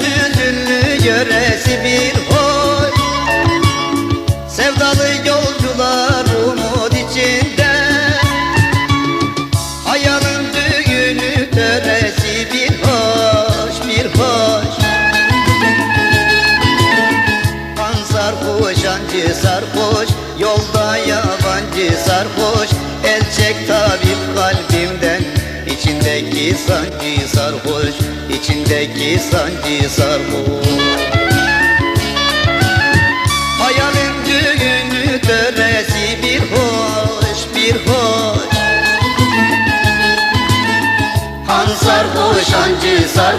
Düzünlü yöresi bir hoy Sevdalı yolcular umut içinde. Ayalın düğünü töresi bir hoş bir hoş. Sarhoş ancı sarhoş. Yolda yabancı sarhoş. El çek tabip kalbimden. İçindeki sancı sarhoş. İçindeki sancı sarhoş. Hayalin düğünü töresi bir hoş bir hoş. Han sarhoş hancı sarhoş